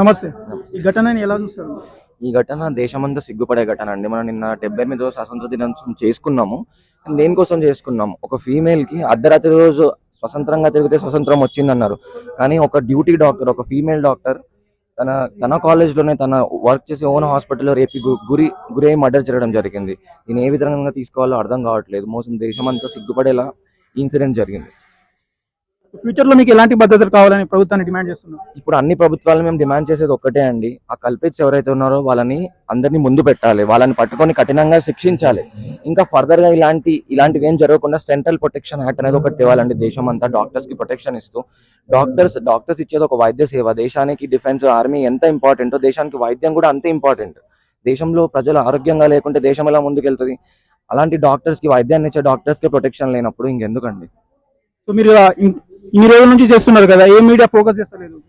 నమస్తే. ఈ ఘటనని ఎలా చూస్తారు ఈ ఘటన దేశమంతా సిగ్గుపడే ఘటన అండి. మనం నిన్న డెబ్బై ఎనిమిదో స్వతంత్ర దినోత్సవం చేసుకున్నాము. దేనికోసం చేసుకున్నాం? ఒక ఫీమేల్కి అర్ధరాత్రి రోజు స్వతంత్రంగా తిరిగితే స్వతంత్రం వచ్చిందన్నారు. కానీ ఒక డ్యూటీ డాక్టర్ ఒక ఫీమేల్ డాక్టర్ తన తన కాలేజ్లోనే లోనే తన వర్క్ చేసే ఓన్ హాస్పిటల్లో రేపు గురి గురి గురై మర్డర్ జరగడం జరిగింది. దీన్ని ఏ విధంగా తీసుకోవాలో అర్థం కావట్లేదు. మోసం దేశమంతా సిగ్గుపడేలా ఇన్సిడెంట్ జరిగింది. ఫ్యూచర్లో మీకు ఎలాంటి భద్రతలు కావాలని ప్రభుత్వాన్ని డిమాండ్ చేస్తున్నారు? ఇప్పుడు అన్ని ప్రభుత్వాలు మేము డిమాండ్ చేసేది ఒక్కటే అండి. ఆ కల్పిట్స్ ఎవరైతే ఉన్నారో వాళ్ళని అందరినీ ముందు పెట్టాలి. వాళ్ళని పట్టుకొని కఠినంగా శిక్షించాలి. ఇంకా ఫర్దర్గా ఇలాంటి ఇలాంటివి ఏం జరగకుండా సెంట్రల్ ప్రొటెక్షన్ యాక్ట్ అనేది ఒకటి తేవాలండి. దేశం అంతా డాక్టర్స్కి ప్రొటెక్షన్ ఇస్తూ. డాక్టర్స్ డాక్టర్స్ ఇచ్చేది ఒక వైద్య సేవ. దేశానికి డిఫెన్స్ ఆర్మీ ఎంత ఇంపార్టెంటో దేశానికి వైద్యం కూడా అంతే ఇంపార్టెంట్. దేశంలో ప్రజలు ఆరోగ్యంగా లేకుంటే దేశం ఎలా ముందుకెళ్తుంది? అలాంటి డాక్టర్స్కి వైద్యాన్ని ఇచ్చే డాక్టర్స్కి ప్రొటెక్షన్ లేనప్పుడు ఇంకెందుకండి? సో మీరు ఈ రోజు నుంచి చేస్తున్నారు కదా ఏ మీడియా ఫోకస్ చేస్తలేదు?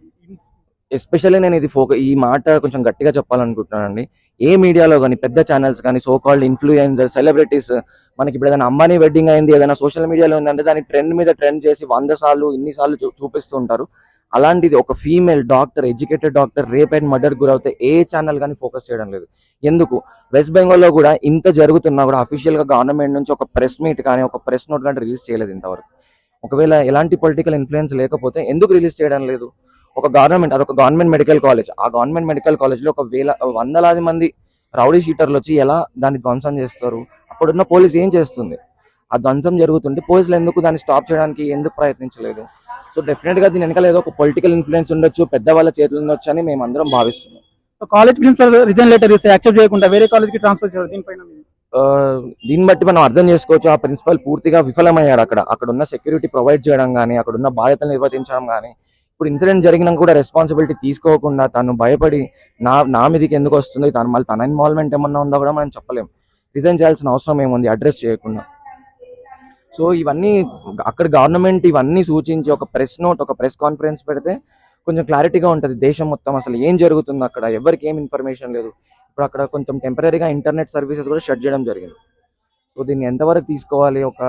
ఎస్పెషల్లీ నేను ఇది ఫోక ఈ మాట కొంచెం గట్టిగా చెప్పాలనుకుంటున్నానండి. ఏ మీడియాలో కానీ పెద్ద ఛానల్స్ కానీ సో కాల్డ్ ఇన్ఫ్లుయెన్సర్ సెలబ్రిటీస్ మనకి ఇప్పుడు ఏదైనా అంబానీ వెడ్డింగ్ అయింది ఏదైనా సోషల్ మీడియాలో ఉందంటే దాని ట్రెండ్ మీద ట్రెండ్ చేసి వంద సార్లు ఇన్ని సార్లు చూ- చూపిస్తూ ఉంటారు అలాంటిది ఒక female doctor educated doctor rape and murder గురవుతే ఏ ఛానల్ కానీ ఫోకస్ చేయడం లేదు. ఎందుకు? వెస్ట్ బెంగాల్లో కూడా ఇంత జరుగుతున్నా కూడా అఫీషియల్గా గవర్నమెంట్ నుంచి ఒక ప్రెస్ మీట్ కానీ ఒక ప్రెస్ నోట్ కానీ రిలీజ్ చేయలేదు ఇంతవరకు. ఒకవేళ ఎలాంటి పొలిటికల్ ఇన్ఫ్లుయెన్స్ లేకపోతే ఎందుకు రిలీజ్ చేయడం లేదు? ఒక గవర్నమెంట్ అదొక గవర్నమెంట్ మెడికల్ కాలేజ్ ఆ గవర్నమెంట్ మెడికల్ కాలేజ్లో ఒక వేల వందలాది మంది రౌడీ షీటర్లు వచ్చి ఎలా దాన్ని ధ్వంసం చేస్తారు? అప్పుడున్న పోలీస్ ఏం చేస్తుంది? ఆ ధ్వంసం జరుగుతుంటే పోలీసులు ఎందుకు దాన్ని స్టాప్ చేయడానికి ఎందుకు ప్రయత్నించలేదు? సో డెఫినెట్గా దీని వెనకాల ఏదో ఒక పొలిటికల్ ఇన్ఫ్లుయెన్స్ ఉండొచ్చు పెద్దవాళ్ళ చేతులు ఉండొచ్చు అని మేము అందరం భావిస్తున్నాం కాలేజ్ ప్రిన్సిపల్ రిజైన్ లెటర్ ఇస్తే యాక్సెప్ట్ చేయకుండా వేరే కాలేజ్కి ట్రాన్స్ఫర్ చేయడం దీనిపైన దీన్ని బట్టి మనం అర్థం చేసుకోవచ్చు ఆ ప్రిన్సిపల్ పూర్తిగా విఫలమయ్యాడు అక్కడ. అక్కడ ఉన్న సెక్యూరిటీ ప్రొవైడ్ చేయడం కానీ అక్కడ ఉన్న బాధ్యతలు నిర్వర్తించడం కానీ ఇప్పుడు ఇన్సిడెంట్ జరిగినా కూడా రెస్పాన్సిబిలిటీ తీసుకోకుండా తను భయపడి నా నా మీదకి ఎందుకు వస్తుంది తను మళ్ళీ తన ఇన్వాల్వ్మెంట్ ఏమన్నా ఉందో కూడా మనం చెప్పలేం. రిజైన్ చేయాల్సిన అవసరం ఏముంది? అడ్రస్ చేయకుండా. సో ఇవన్నీ అక్కడ గవర్నమెంట్ ఇవన్నీ సూచించి ఒక ప్రెస్ నోట్ ఒక ప్రెస్ కాన్ఫరెన్స్ పెడితే కొంచెం క్లారిటీగా ఉంటుంది. దేశం మొత్తం అసలు ఏం జరుగుతుంది అక్కడ ఎవరికి ఏం ఇన్ఫర్మేషన్ లేదు. ఇప్పుడు అక్కడ కొంచెం టెంపరీగా ఇంటర్నెట్ సర్వీసెస్ కూడా షట్ చేయడం జరిగింది. సో దీన్ని ఎంతవరకు తీసుకోవాలి? ఒక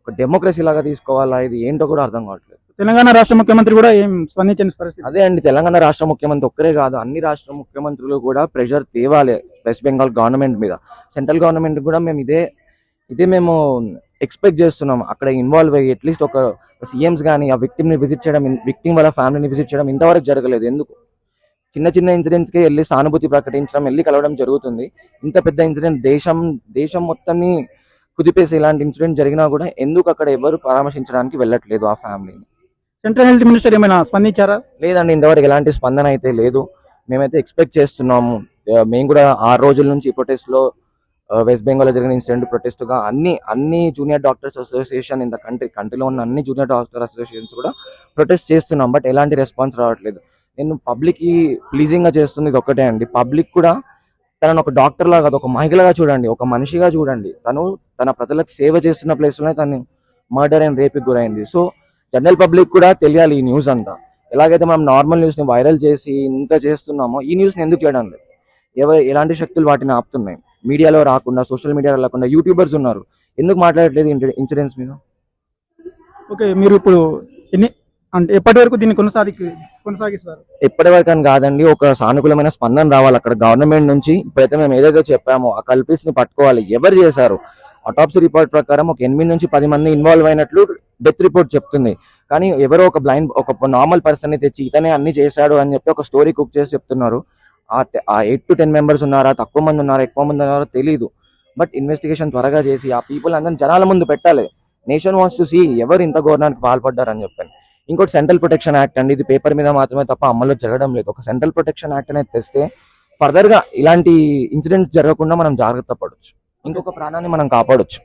ఒక డెమోక్రసీ లాగా తీసుకోవాలా? ఇది ఏంటో కూడా అర్థం కావట్లేదు. తెలంగాణ రాష్ట్ర ముఖ్యమంత్రి కూడా ఏం స్పందించని పరిస్థితి? అదే అండి తెలంగాణ రాష్ట్ర ముఖ్యమంత్రి ఒక్కరే కాదు అన్ని రాష్ట్ర ముఖ్యమంత్రులు కూడా ప్రెషర్ తేవాలి వెస్ట్ బెంగాల్ గవర్నమెంట్ మీద. సెంట్రల్ గవర్నమెంట్ కూడా మేము ఇదే ఇదే మేము ఎక్స్పెక్ట్ చేస్తున్నాం. అక్కడ ఇన్వాల్వ్ అయ్యి అట్లీస్ట్ ఒక సీఎంస్ కానీ ఆ victim ని విజిట్ చేయడం విక్టిమ్ వాళ్ళ ఫ్యామిలీని విజిట్ చేయడం ఇంతవరకు జరగలేదు. ఎందుకు? చిన్న చిన్న ఇన్సిడెంట్స్కి వెళ్ళి సానుభూతి ప్రకటించడం వెళ్ళి కలవడం జరుగుతుంది. ఇంత పెద్ద ఇన్సిడెంట్ దేశం దేశం మొత్తాన్ని కుదిపేసి ఇలాంటి ఇన్సిడెంట్ జరిగినా కూడా ఎందుకు అక్కడ ఎవరు పరామర్శించడానికి వెళ్ళట్లేదు ఆ ఫ్యామిలీని సెంట్రల్ హెల్త్ మినిస్టర్ ఏమైనా స్పందించారా? లేదండి ఇంతవరకు ఎలాంటి స్పందన అయితే లేదు. మేమైతే ఎక్స్పెక్ట్ చేస్తున్నాము. మేము కూడా ఆరు రోజుల నుంచి ప్రొటెస్ట్లో ఆ, వెస్ట్ బెంగాల్లో జరిగిన ఇన్సిడెంట్ ప్రొటెస్ట్గా అన్ని అన్ని junior doctors association in the country కంట్రీలో ఉన్న అన్ని జూనియర్ డాక్టర్ అసోసియేషన్స్ కూడా ప్రొటెస్ట్ చేస్తున్నాం. బట్ ఎలాంటి రెస్పాన్స్ రావట్లేదు. నేను పబ్లిక్కి ప్లీజింగ్గా చేస్తుంది ఇది ఒక్కటే అండి. పబ్లిక్ కూడా తనను ఒక డాక్టర్ లాగా ఒక మహిళగా చూడండి ఒక మనిషిగా చూడండి. తను తన ప్రజలకు సేవ చేస్తున్న ప్లేస్లోనే తను మర్డర్ అండ్ రేప్ గురైంది. సో జనరల్ పబ్లిక్ కూడా తెలియాలి ఈ న్యూస్ అంతా. ఎలాగైతే మనం నార్మల్ న్యూస్ని వైరల్ చేసి ఇంత చేస్తున్నామో ఈ న్యూస్ని ఎందుకు చేయడం లేదు? ఎవ ఎలాంటి శక్తులు వాటిని ఆపుతున్నాయి? మీడియాలో రాకుండా సోషల్ మీడియాలో రాకుండా యూట్యూబర్స్ ఉన్నారు. ఎందుకు మాట్లాడట్లేదు ఇన్సిడెంట్స్ మీద? ఓకే మీరు ఇప్పుడు ఎన్ని అంటే ఎప్పటి వరకు దీన్ని కొనసాగి కొనసాగిస్తారు? ఎప్పటి వరకు అని కాదండి ఒక సానుకూలమైన స్పందన రావాలి అక్కడ గవర్నమెంట్ నుంచి. ఇప్పుడైతే మేము ఏదైతే చెప్పామో ఆ కల్పీస్ని పట్టుకోవాలి ఎవరు చేశారు? అటాప్సీ రిపోర్ట్ ప్రకారం ఒక ఎనిమిది నుంచి పది మంది ఇన్వాల్వ్ అయినట్లు డెత్ రిపోర్ట్ చెప్తుంది. కానీ ఎవరో ఒక బ్లైండ్ ఒక నార్మల్ పర్సన్ని తెచ్చి ఇతనే అన్ని చేశాడు అని చెప్పి ఒక స్టోరీ కుక్ చేసి చెప్తున్నారు. ఆ ఎయిట్ టు టెన్ మెంబర్స్ ఉన్నారా? తక్కువ మంది ఉన్నారా? ఎక్కువ మంది ఉన్నారా తెలియదు బట్ ఇన్వెస్టిగేషన్ త్వరగా చేసి ఆ పీపుల్ అందరిని జనాల ముందు పెట్టాలి. నేషన్ వాన్స్ టు సీ ఎవరు ఇంత ఘోరానికి పాల్పడ్డారని చెప్పాను ఇంకోటి సెంట్రల్ ప్రొటెక్షన్ యాక్ట్ అండి. ఇది పేపర్ మీద మాత్రమే తప్ప అమల్లో జరగడం లేదు. ఒక సెంట్రల్ ప్రొటెక్షన్ యాక్ట్ అనేది తెస్తే ఫర్దర్గా ఇలాంటి ఇన్సిడెంట్స్ జరగకుండా మనం జాగ్రత్త పడవచ్చు ఇంకొక ప్రాణాన్ని మనం కాపాడొచ్చు.